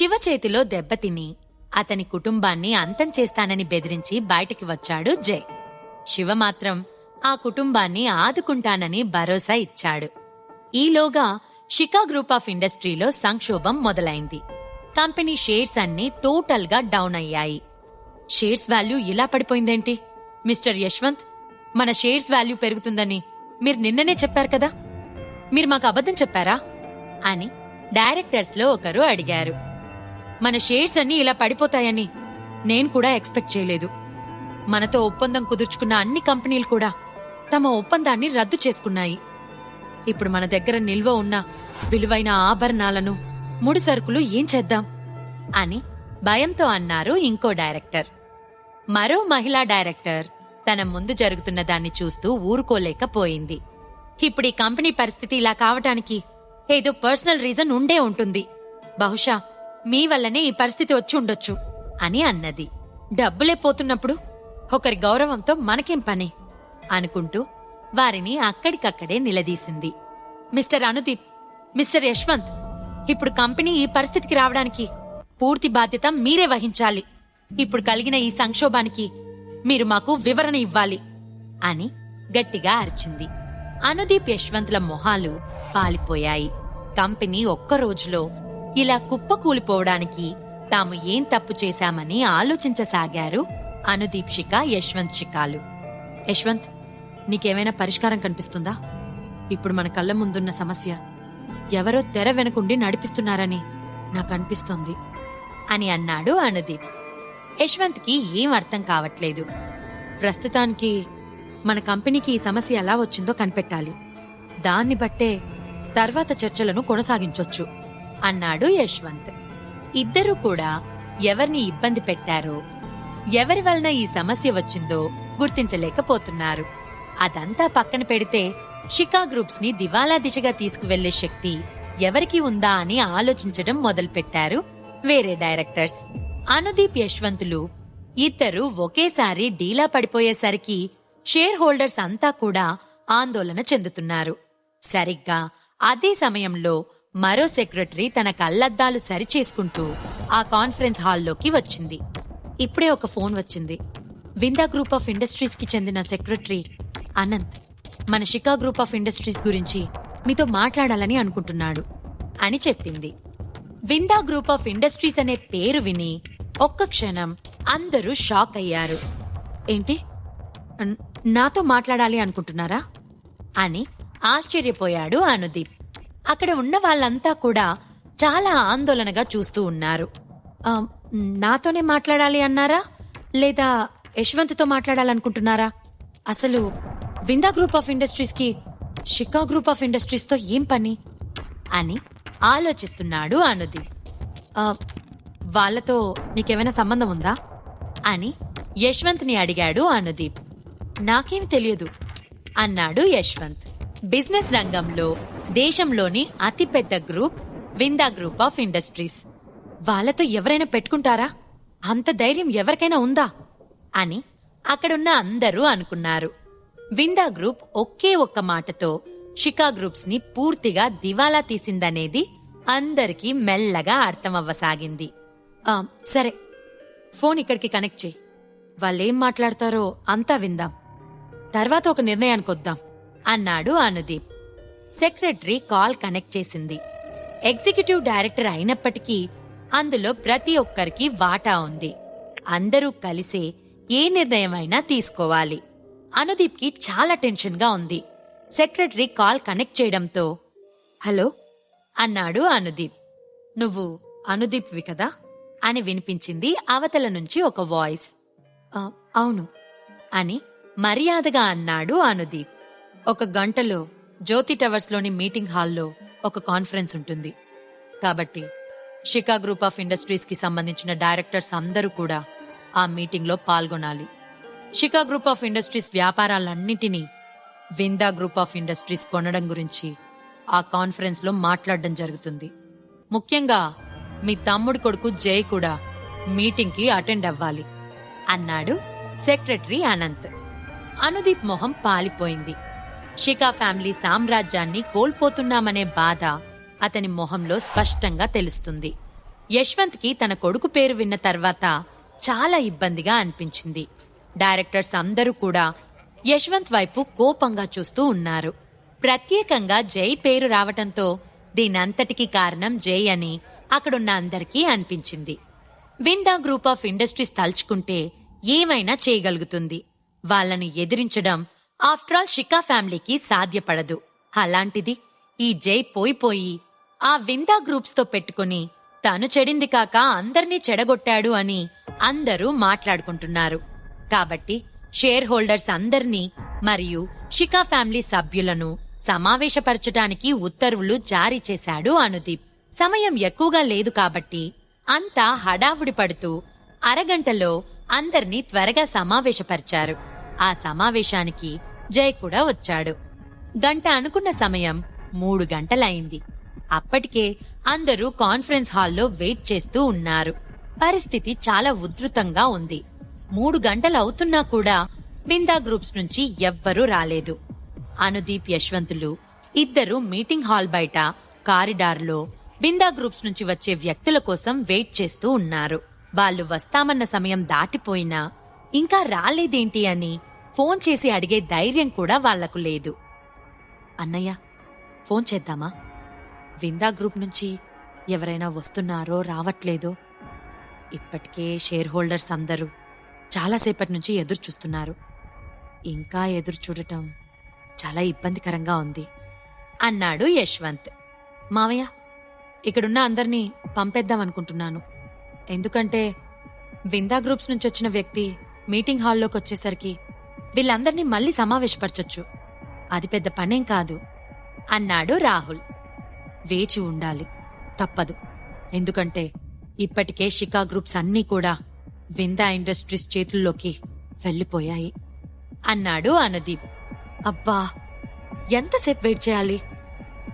శివ చేతిలో దెబ్బతిని అతని కుటుంబాన్ని అంతం చేస్తానని బెదిరించి బయటికి వచ్చాడు జై శివ మాత్రం ఆ కుటుంబాన్ని ఆదుకుంటానని భరోసా ఇచ్చాడు. ఈలోగా షికా గ్రూప్ ఆఫ్ ఇండస్ట్రీలో సంక్షోభం మొదలైంది. కంపెనీ షేర్స్ అన్నీ టోటల్గా డౌన్ అయ్యాయి. షేర్స్ వాల్యూ ఇలా పడిపోయిందేంటి? మిస్టర్ యశ్వంత్ మన షేర్స్ వాల్యూ పెరుగుతుందని మీరు నిన్ననే చెప్పారు కదా? మీరు మాకు అబద్ధం చెప్పారా? అని డైరెక్టర్స్లో ఒకరు అడిగారు. మన షేర్స్ అన్నీ ఇలా పడిపోతాయని నేను కూడా ఎక్స్పెక్ట్ చేయలేదు. మనతో ఒప్పందం కుదుర్చుకున్న అన్ని కంపెనీలు కూడా తమ ఒప్పందాన్ని రద్దు చేసుకున్నాయి. ఇప్పుడు మన దగ్గర నిల్వ ఉన్న విలువైన ఆభరణాలను ముడి సరుకులు ఏం చేద్దాం? అని భయంతో అన్నారు ఇంకో డైరెక్టర్. మరో మహిళా డైరెక్టర్ తన ముందు జరుగుతున్న దాన్ని చూస్తూ ఊరుకోలేకపోయింది. ఇప్పుడు ఈ కంపెనీ పరిస్థితి ఇలా కావటానికి ఏదో పర్సనల్ రీజన్ ఉండే ఉంటుంది. బహుశా మీ వల్లనే ఈ పరిస్థితి వచ్చి ఉండొచ్చు అని అన్నది. డబ్బులే పోతున్నప్పుడు ఒకరి గౌరవంతో మనకేం పని? అనుకుంటూ వారిని అక్కడికక్కడే నిలదీసింది. మిస్టర్ అనుదీప్ మిస్టర్ యశ్వంత్ ఇప్పుడు కంపెనీ ఈ పరిస్థితికి రావడానికి పూర్తి బాధ్యత మీరే వహించాలి. ఇప్పుడు కలిగిన ఈ సంక్షోభానికి మీరు మాకు వివరణ ఇవ్వాలి అని గట్టిగా అరిచింది. అనుదీప్ యశ్వంత్ల మొహాలు పాలిపోయాయి. కంపెనీ ఒక్క రోజులో ఇలా కుప్పకూలిపోవడానికి తాము ఏం తప్పు చేశామని ఆలోచించసాగారు అనుదీప్షిక యశ్వంత్ శిఖాలు యశ్వంత్ నీకేమైనా పరిష్కారం కనిపిస్తుందా? ఇప్పుడు మన కళ్ళ ముందున్న సమస్య ఎవరో తెర వెనుకుండి నడిపిస్తున్నారని నాకనిపిస్తోంది అని అన్నాడు అనుదీప్. యశ్వంత్కి ఏం అర్థం కావట్లేదు. ప్రస్తుతానికి మన కంపెనీకి ఈ సమస్య ఎలా వచ్చిందో కనిపెట్టాలి. దాన్ని బట్టే తర్వాత చర్చలను కొనసాగించొచ్చు. అన్నాడు యశ్వంత్. ఇద్దరూ కూడా ఎవరిని ఇబ్బంది పెట్టారో ఎవరి వలన ఈ సమస్య వచ్చిందో గుర్తించలేకపోతున్నారు. అదంతా పక్కన పెడితే షికా గ్రూప్స్ని దివాలా దిశగా తీసుకువెళ్ళే శక్తి ఎవరికి ఉందా అని ఆలోచించడం మొదలుపెట్టారు వేరే డైరెక్టర్స్. అనుదీప్ యశ్వంతులు ఇద్దరు ఒకేసారి డీలా పడిపోయేసరికి షేర్ హోల్డర్స్ అంతా కూడా ఆందోళన చెందుతున్నారు. సరిగ్గా అదే సమయంలో మరో సెక్రటరీ తన కళ్ళద్దాలు సరిచేసుకుంటూ ఆ కాన్ఫరెన్స్ హాల్లోకి వచ్చింది. ఇప్పుడే ఒక ఫోన్ వచ్చింది. విందా గ్రూప్ ఆఫ్ ఇండస్ట్రీస్కి చెందిన సెక్రటరీ అనంత్ మన షికా గ్రూప్ ఆఫ్ ఇండస్ట్రీస్ గురించి మీతో మాట్లాడాలని అనుకుంటున్నాడు అని చెప్పింది. విందా గ్రూప్ ఆఫ్ ఇండస్ట్రీస్ అనే పేరు విని ఒక్క క్షణం అందరూ షాక్ అయ్యారు. ఏంటి? నాతో మాట్లాడాలి అనుకుంటున్నారా? అని ఆశ్చర్యపోయాడు అనుదీప్. అక్కడ ఉన్న వాళ్ళంతా కూడా చాలా ఆందోళనగా చూస్తూ ఉన్నారు. నాతోనే మాట్లాడాలి అన్నారా? లేదా యశ్వంత్తో మాట్లాడాలనుకుంటున్నారా? అసలు విందా గ్రూప్ ఆఫ్ ఇండస్ట్రీస్కి షికా గ్రూప్ ఆఫ్ ఇండస్ట్రీస్తో ఏం పని? అని ఆలోచిస్తున్నాడు అనుది. వాళ్ళతో వాళ్ళతో నీకేమైనా సంబంధం ఉందా? అని యశ్వంత్ని అడిగాడు అనుదీప్. నాకేం తెలియదు అన్నాడు యశ్వంత్. బిజినెస్ రంగంలో దేశంలోని అతిపెద్ద group Vinda group of industries. వాళ్ళతో ఎవరైనా పెట్టుకుంటారా? అంత ధైర్యం ఎవరికైనా ఉందా? అని అక్కడున్న అందరూ అనుకున్నారు. విందా గ్రూప్ ఒకే ఒక్క మాటతో షికా గ్రూప్స్ని పూర్తిగా దివాలా తీసిందనేది అందరికీ మెల్లగా అర్థమవ్వసాగింది. సరే. ఫోన్ ఇక్కడికి కనెక్ట్ చేయి. వాళ్ళేం మాట్లాడతారో అంతా విందాం. తర్వాత ఒక నిర్ణయానికి వద్దాం అన్నాడు అనుదీప్. సెక్రటరీ కాల్ కనెక్ట్ చేసింది. ఎగ్జిక్యూటివ్ డైరెక్టర్ అయినప్పటికీ అందులో ప్రతి ఒక్కరికి వాటా ఉంది. అందరూ కలిసే ఏ నిర్ణయమైనా తీసుకోవాలి. అనుదీప్కి చాలా టెన్షన్గా ఉంది. సెక్రటరీ కాల్ కనెక్ట్ చేయడంతో హలో అన్నాడు అనుదీప్. నువ్వు అనుదీప్వి కదా? అని వినిపించింది అవతల నుంచి ఒక వాయిస్. అవును అని మర్యాదగా అన్నాడు అనుదీప్. ఒక గంటలో జ్యోతి టవర్స్లోని మీటింగ్ హాల్లో ఒక కాన్ఫరెన్స్ ఉంటుంది. కాబట్టి షికా గ్రూప్ ఆఫ్ ఇండస్ట్రీస్కి సంబంధించిన డైరెక్టర్స్ అందరూ కూడా ఆ మీటింగ్లో పాల్గొనాలి. షికా గ్రూప్ ఆఫ్ ఇండస్ట్రీస్ వ్యాపారాలన్నింటినీ విందా గ్రూప్ ఆఫ్ ఇండస్ట్రీస్ కొనడం గురించి ఆ కాన్ఫరెన్స్లో మాట్లాడడం జరుగుతుంది. ముఖ్యంగా మీ తమ్ముడు కొడుకు జై కూడా మీటింగ్కి అటెండ్ అవ్వాలి. అన్నాడు సెక్రటరీ అనంత్. అనుదీప్ మొహం పాలిపోయింది. షికా ఫ్యామిలీ సామ్రాజ్యాన్ని కోల్పోతున్నామనే బాధ అతని మొహంలో స్పష్టంగా తెలుస్తుంది. యశ్వంత్కి తన కొడుకు పేరు విన్న తర్వాత చాలా ఇబ్బందిగా అనిపించింది. డైరెక్టర్స్ అందరూ కూడా యశ్వంత్ వైపు కోపంగా చూస్తూ ఉన్నారు. ప్రత్యేకంగా జై పేరు రావటంతో దీనంతటికీ కారణం జై అని అక్కడున్న అందరికీ అనిపించింది. విందా గ్రూప్ ఆఫ్ ఇండస్ట్రీస్ తలుచుకుంటే ఏమైనా చేయగలుగుతుంది. వాళ్ళని ఎదిరించడం ఆఫ్టర్ ఆల్ షికా ఫ్యామిలీకి సాధ్యపడదు. అలాంటిది ఈ జై పోయిపోయి ఆ విందా గ్రూప్స్తో పెట్టుకుని తను చెడింది కాక అందర్నీ చెడగొట్టాడు అని అందరూ మాట్లాడుకుంటున్నారు. కాబట్టి షేర్ హోల్డర్స్ అందర్నీ మరియు షికా ఫ్యామిలీ సభ్యులను సమావేశపరచటానికి ఉత్తర్వులు జారీ చేశాడు అనుదీప్. సమయం ఎక్కువగా లేదు కాబట్టి అంతా హడావుడి పడుతూ అరగంటలో అందర్నీ త్వరగా సమావేశపరిచారు. ఆ సమావేశానికి జయ కూడా వచ్చాడు. గంట అనుకున్న సమయం మూడు గంటలైంది. అప్పటికే అందరూ కాన్ఫరెన్స్ హాల్లో వెయిట్ చేస్తూ ఉన్నారు. పరిస్థితి చాలా ఉధృతంగా ఉంది. మూడు గంటలవుతున్నా కూడా బిందా గ్రూప్స్ నుంచి ఎవ్వరూ రాలేదు. అనుదీప్ యశ్వంతులు ఇద్దరు మీటింగ్ హాల్ బయట కారిడార్లో బిందా గ్రూప్స్ నుంచి వచ్చే వ్యక్తుల కోసం వెయిట్ చేస్తూ ఉన్నారు. వాళ్ళు వస్తామన్న సమయం దాటిపోయినా ఇంకా రాలేదేంటి అని ఫోన్ చేసి అడిగే ధైర్యం కూడా వాళ్ళకు లేదు. అన్నయ్య ఫోన్ చేద్దామా? విందా గ్రూప్ నుంచి ఎవరైనా వస్తున్నారో రావట్లేదో? ఇప్పటికే షేర్ హోల్డర్స్ అందరూ చాలాసేపటి నుంచి ఎదురు చూస్తున్నారు. ఇంకా ఎదురు చూడటం చాలా ఇబ్బందికరంగా ఉంది అన్నాడు యశ్వంత్. మావయ్య ఇక్కడున్న అందరినీ పంపేద్దాం అనుకుంటున్నాను. ఎందుకంటే విందా గ్రూప్స్ నుంచి వచ్చిన వ్యక్తి మీటింగ్ హాల్లోకి వచ్చేసరికి వీళ్ళందర్నీ మళ్ళీ సమావేశపరచొచ్చు. అది పెద్ద పనేం కాదు. అన్నాడు రాహుల్. వేచి ఉండాలి. తప్పదు. ఎందుకంటే ఇప్పటికే షికా గ్రూప్స్ అన్నీ కూడా విందా ఇండస్ట్రీస్ చేతుల్లోకి వెళ్ళిపోయాయి. అన్నాడు అనుదీప్. అబ్బా! ఎంతసేపు వెయిట్ చేయాలి?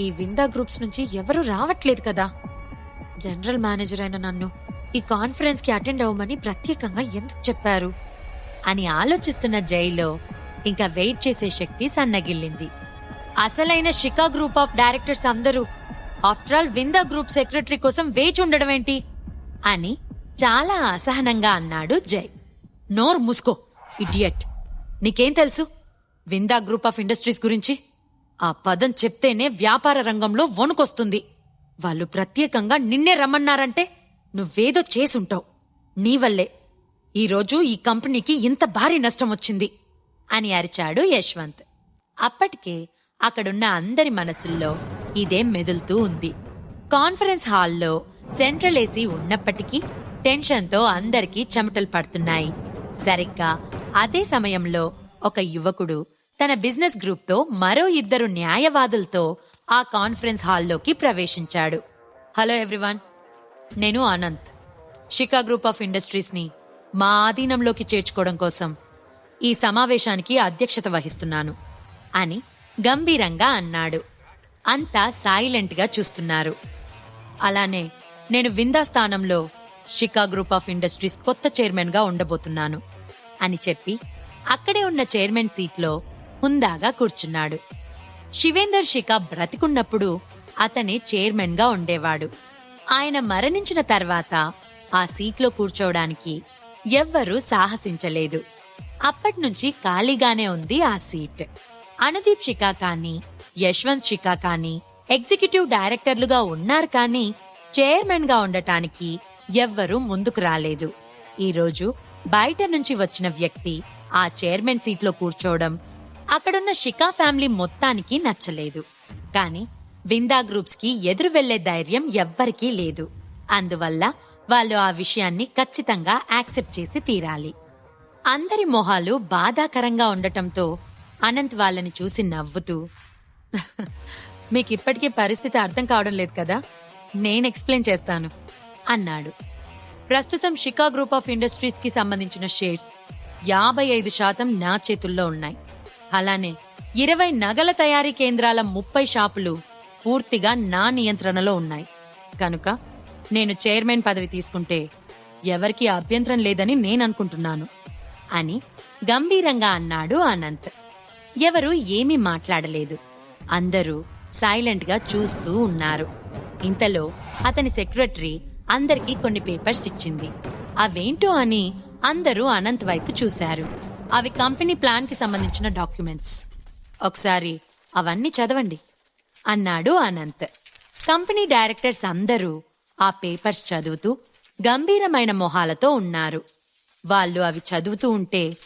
ఈ విందా గ్రూప్స్ నుంచి ఎవరూ రావట్లేదు కదా! జనరల్ మేనేజర్ అయిన నన్ను ఈ కాన్ఫరెన్స్కి అటెండ్ అవ్వమని ప్రత్యేకంగా ఎందుకు చెప్పారు? అని ఆలోచిస్తున్న జైలో ఇంకా వెయిట్ చేసే శక్తి సన్నగిల్లింది. అసలైన షికా గ్రూప్ ఆఫ్ డైరెక్టర్స్ అందరూ after all Vinda group secretary కోసం వేచి ఉండడం ఏంటి? అని చాలా అసహనంగా అన్నాడు జై. నోర్ ముస్కో ఇడియట్. నీకేం తెలుసు? విందా గ్రూప్ ఆఫ్ ఇండస్ట్రీస్ గురించి ఆ పదం చెప్తేనే వ్యాపార రంగంలో వణుకొస్తుంది. వాళ్ళు ప్రత్యేకంగా నిన్నే రమ్మన్నారంటే నువ్వేదో చేసుంటావు. నీ వల్లే. ఈరోజు ఈ కంపెనీకి ఇంత భారీ నష్టం వచ్చింది అని అరిచాడు యశ్వంత్. అప్పటికే అక్కడున్న అందరి మనసుల్లో ఇదే మెదులుతూ ఉంది. కాన్ఫరెన్స్ హాల్లో సెంట్రల్ ఏసీ ఉన్నప్పటికీ టెన్షన్తో అందరికీ చెమటలు పడుతున్నాయి. సరిగ్గా అదే సమయంలో ఒక యువకుడు తన బిజినెస్ గ్రూప్తో మరో ఇద్దరు న్యాయవాదులతో ఆ కాన్ఫరెన్స్ హాల్లోకి ప్రవేశించాడు. హలో ఎవ్రీవన్ నేను అనంత్ షికా గ్రూప్ ఆఫ్ ఇండస్ట్రీస్ని మా ఆధీనంలోకి చేర్చుకోవడం కోసం ఈ సమావేశానికి అధ్యక్షత వహిస్తున్నాను అని గంభీరంగా అన్నాడు. అంతా సైలెంట్గా చూస్తున్నారు. అలానే నేను విందా స్థానంలో షికా గ్రూప్ ఆఫ్ ఇండస్ట్రీస్ కొత్త చైర్మన్గా ఉండబోతున్నాను అని చెప్పి అక్కడే ఉన్న చైర్మన్ సీట్లో హుందాగా కూర్చున్నాడు. శివేందర్ షికా బ్రతికున్నప్పుడు అతనే చైర్మన్గా ఉండేవాడు. ఆయన మరణించిన తర్వాత ఆ సీట్లో కూర్చోవడానికి ఎవ్వరూ సాహసించలేదు. అప్పట్నుంచి ఖాళీగానే ఉంది ఆ సీట్. అనుదీప్ షికా కానీ యశ్వంత్ షికా కానీ ఎగ్జిక్యూటివ్ డైరెక్టర్లుగా ఉన్నారు కానీ చైర్మన్గా ఉండటానికి ఎవ్వరూ ముందుకు రాలేదు. ఈరోజు బయట నుంచి వచ్చిన వ్యక్తి ఆ చైర్మన్ సీట్లో కూర్చోవడం అక్కడున్న షికా ఫ్యామిలీ మొత్తానికి నచ్చలేదు. కానీ విందా గ్రూప్స్కి ఎదురు వెళ్ళే ధైర్యం ఎవ్వరికీ లేదు. అందువల్ల వాళ్ళు ఆ విషయాన్ని ఖచ్చితంగా యాక్సెప్ట్ చేసి తీరాలి. అందరి మొహాలు బాధాకరంగా ఉండటంతో అనంత్ వాళ్ళని చూసి నవ్వుతూ మీకు ఇప్పటికీ పరిస్థితి అర్థం కావడం లేదు కదా? నేను ఎక్స్ప్లెయిన్ చేస్తాను అన్నాడు. ప్రస్తుతం షికా గ్రూప్ ఆఫ్ ఇండస్ట్రీస్కి సంబంధించిన షేర్స్ యాభై ఐదు శాతం నా చేతుల్లో ఉన్నాయి. అలానే ఇరవై నగల తయారీ కేంద్రాల ముప్పై షాపులు పూర్తిగా నా నియంత్రణలో ఉన్నాయి. కనుక నేను చైర్మన్ పదవి తీసుకుంటే ఎవరికీ అభ్యంతరం లేదని నేననుకుంటున్నాను అని గంభీరంగా అన్నాడు అనంత్. ఎవరు ఏమీ మాట్లాడలేదు. అందరూ సైలెంట్గా చూస్తూ ఉన్నారు. ఇంతలో అతని సెక్రటరీ అందరికీ కొన్ని పేపర్స్ ఇచ్చింది. అవేంటో అని అందరూ అనంత్ వైపు చూశారు. అవి కంపెనీ ప్లాన్కి సంబంధించిన డాక్యుమెంట్స్. ఒకసారి అవన్నీ చదవండి అన్నాడు అనంత్. కంపెనీ డైరెక్టర్స్ అందరూ ఆ పేపర్స్ చదువుతూ గంభీరమైన మొహాలతో ఉన్నారు. వాళ్ళు అవి చదువుతూ ఉంటే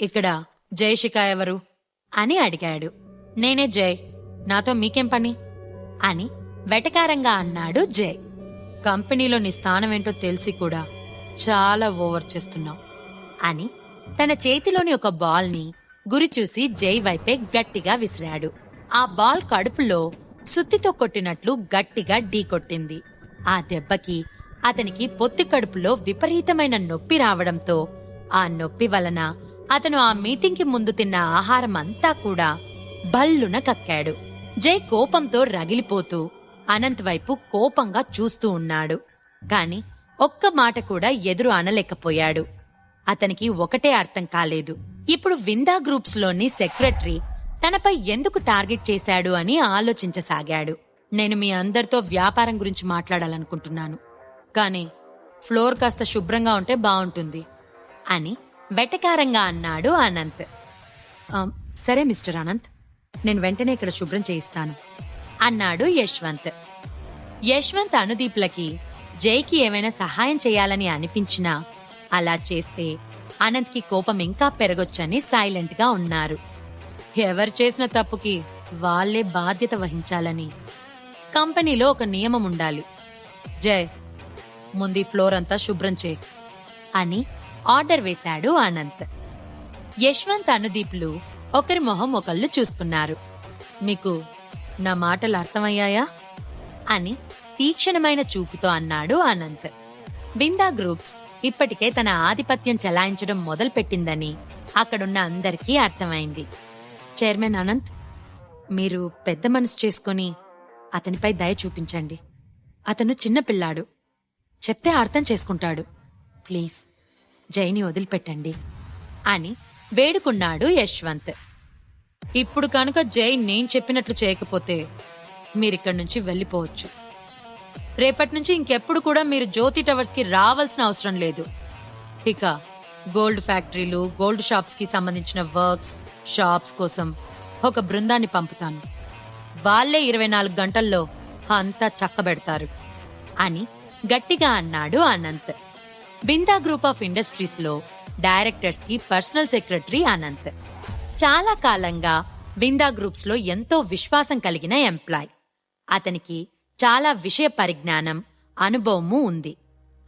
ఇక్కడ జయశిక ఎవరు? అని అడిగాడు. నేనే జయ్. నాతో మీకేం పని? అని వెటకారంగా అన్నాడు జయ్. కంపెనీలో నీ స్థానం ఏంటో తెలిసి కూడా చాలా ఓవర్ చేస్తున్నావు అని తన చేతిలోని ఒక బాల్ని గురి చూసి జై వైపే గట్టిగా విసిరాడు. ఆ బాల్ కడుపులో సుత్తితో కొట్టినట్లు గట్టిగా ఢీకొట్టింది ఆ దెబ్బకి అతనికి పొత్తి కడుపులో విపరీతమైన నొప్పి రావడంతో ఆ నొప్పి వలన అతను ఆ మీటింగ్కి ముందు తిన్న ఆహారం అంతా కూడా భల్లున కక్కాడు. జై కోపంతో రగిలిపోతూ అనంత్ వైపు కోపంగా చూస్తూ ఉన్నాడు. కాని ఒక్క మాట కూడా ఎదురు అనలేకపోయాడు. అతనికి ఒకటే అర్థం కాలేదు. ఇప్పుడు విందా గ్రూప్స్లోని సెక్రటరీ తనపై ఎందుకు టార్గెట్ చేశాడు అని ఆలోచించసాగాడు. నేను మీ అందరితో వ్యాపారం గురించి మాట్లాడాలనుకుంటున్నాను. కానీ ఫ్లోర్ కాస్త శుభ్రంగా ఉంటే బాగుంటుంది అని వెటకారంగా అన్నాడు అనంత్. సరే మిస్టర్ అనంత్ నేను వెంటనే ఇక్కడ శుభ్రం చేయిస్తాను అన్నాడు యశ్వంత్. యశ్వంత్ అనుదీప్లకి జైకి ఏమైనా సహాయం చేయాలని అనిపించినా అలా చేస్తే అనంత్కి కోపం ఇంకా పెరగొచ్చని సైలెంట్గా ఉన్నారు. ఎవరు చేసిన తప్పుకి వాళ్ళే బాధ్యత వహించాలని కంపెనీలో ఒక నియమం ఉండాలి. జై ముందు ఫ్లోర్ అంతా శుభ్రం చేయి అని ఆర్డర్ వేశాడు అనంత్. యశ్వంత్ అనుదీప్లు ఒకరి మొహం ఒకళ్ళు చూసుకున్నారు. మీకు నా మాటలు అర్థమయ్యాయా? అని తీక్షణమైన చూపుతో అన్నాడు అనంత్. బిందా గ్రూప్స్ ఇప్పటికే తన ఆధిపత్యం చెలాయించడం మొదలుపెట్టిందని అక్కడున్న అందరికీ అర్థమైంది. చైర్మన్ అనంత్ మీరు పెద్ద మనసు చేసుకొని అతనిపై దయ చూపించండి. అతను చిన్నపిల్లాడు చెప్తే అర్థం చేసుకుంటాడు. ప్లీజ్ జైని వదిలిపెట్టండి అని వేడుకున్నాడు యశ్వంత్. ఇప్పుడు కనుక జై నేను చెప్పినట్లు చేయకపోతే మీరిక్కడి నుంచి వెళ్ళిపోవచ్చు. రేపటి నుంచి ఇంకెప్పుడు కూడా మీరు జ్యోతి టవర్స్కి రావాల్సిన అవసరం లేదు. ఇక గోల్డ్ ఫ్యాక్టరీలు గోల్డ్ షాప్స్కి సంబంధించిన వర్క్స్ షాప్స్ కోసం ఒక బృందాన్ని పంపుతాను. వాళ్ళే ఇరవై నాలుగు గంటల్లో అంతా చక్కబెడతారు అని గట్టిగా అన్నాడు అనంత్. బిందా గ్రూప్ ఆఫ్ ఇండస్ట్రీస్లో డైరెక్టర్స్కి పర్సనల్ సెక్రటరీ అనంత్. చాలా కాలంగా బిందా గ్రూప్స్లో ఎంతో విశ్వాసం కలిగిన ఎంప్లాయ్. అతనికి చాలా విషయ పరిజ్ఞానం అనుభవము ఉంది.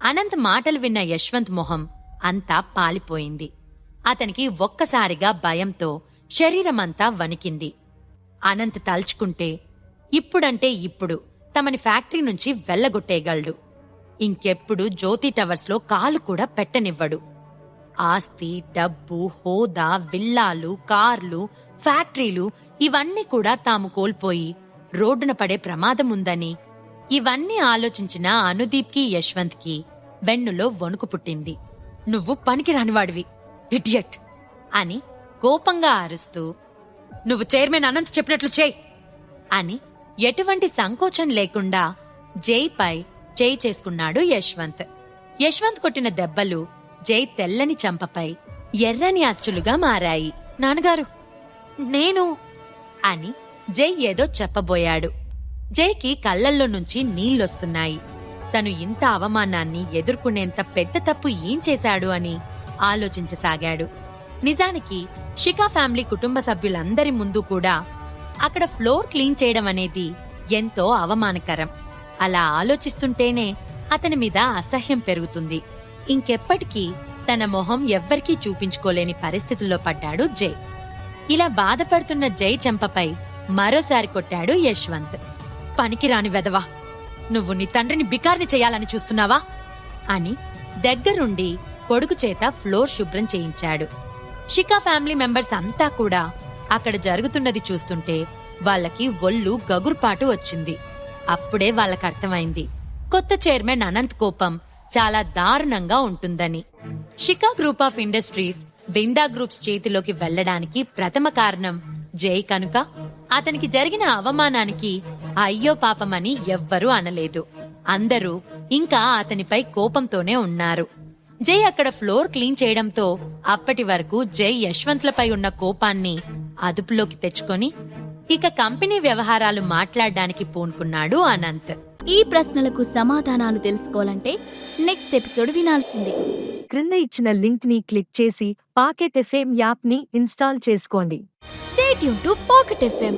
అనంత్ మాటలు విన్న యశ్వంత్ మొహం అంతా పాలిపోయింది. అతనికి ఒక్కసారిగా భయంతో శరీరమంతా వణికింది. అనంత్ తలుచుకుంటే ఇప్పుడంటే ఇప్పుడు తమని ఫ్యాక్టరీ నుంచి వెళ్ళగొట్టేయగలడు. ఇంకెప్పుడు జ్యోతి టవర్స్లో కాలు కూడా పెట్టనివ్వడు. ఆస్తి డబ్బు హోదా విల్లాలు కార్లు ఫ్యాక్టరీలు ఇవన్నీ కూడా తాము కోల్పోయి రోడ్డున పడే ప్రమాదం ఉందని ఇవన్నీ ఆలోచించిన అనుదీప్కి యశ్వంత్కి వెన్నులో వణుకు పుట్టింది. నువ్వు పనికిరానివాడివి ఇడియట్ అని కోపంగా అరుస్తూ నువ్వు చైర్మన్ అనంత్ చెప్పినట్లు చేయి అని ఎటువంటి సంకోచం లేకుండా జైపై చేయి చేసుకున్నాడు యశ్వంత్. యశ్వంత్ కొట్టిన దెబ్బలు జై తెల్లని చంపపై ఎర్రని అచ్చులుగా మారాయి. నాన్నగారు నేను అని జై ఏదో చెప్పబోయాడు. జైకి కళ్ళల్లో నుంచి నీళ్ళొస్తున్నాయి తను ఇంత అవమానాన్ని ఎదుర్కొనేంత పెద్ద తప్పు ఏం చేశాడు అని ఆలోచించసాగాడు. నిజానికి షికా ఫ్యామిలీ కుటుంబ సభ్యులందరి ముందు కూడా అక్కడ ఫ్లోర్ క్లీన్ చేయడం అనేది ఎంతో అవమానకరం. అలా ఆలోచిస్తుంటేనే అతని మీద అసహ్యం పెరుగుతుంది. ఇంకెప్పటికీ తన మొహం ఎవ్వరికీ చూపించుకోలేని పరిస్థితుల్లో పడ్డాడు జై. ఇలా బాధపడుతున్న జై చెంపపై మరోసారి కొట్టాడు యశ్వంత్. పనికిరాని వెదవా నువ్వు నీ తండ్రిని బికార్ని చేయాలని చూస్తున్నావా? అని దగ్గరుండి కొడుకు చేత ఫ్లోర్ శుభ్రం చేయించాడు. షికా ఫ్యామిలీ మెంబర్స్ అంతా కూడా అక్కడ జరుగుతున్నది చూస్తుంటే వాళ్ళకి ఒళ్ళు గగుర్పాటు వచ్చింది. అప్పుడే వాళ్ళకి అర్థమైంది. కొత్త చైర్మన్ అనంత్ కోపం చాలా దారుణంగా ఉంటుందని. Shika group of industries Binda groups చేతిలోకి వెళ్ళడానికి ప్రథమ కారణం జై కనుక అతనికి జరిగిన అవమానానికి అయ్యో పాపమని ఎవ్వరూ అనలేదు. అందరూ ఇంకా అతనిపై కోపంతోనే ఉన్నారు. జై అక్కడ ఫ్లోర్ క్లీన్ చేయడంతో అప్పటి వరకు జై యశ్వంత్లపై ఉన్న కోపాన్ని అదుపులోకి తెచ్చుకొని ఇక కంపెనీ వ్యవహారాలు మాట్లాడడానికి పూనుకున్నాడు అనంత్. ఈ ప్రశ్నలకు సమాధానాలు తెలుసుకోవాలంటే నెక్స్ట్ ఎపిసోడ్ వినాల్సిందే. క్రింద ఇచ్చిన లింక్ని క్లిక్ చేసి పాకెట్ ఎఫ్ఎం యాప్ని ఇన్స్టాల్ చేసుకోండి. స్టేట్ యూన్ టు పాకెట్ ఎఫ్ఎం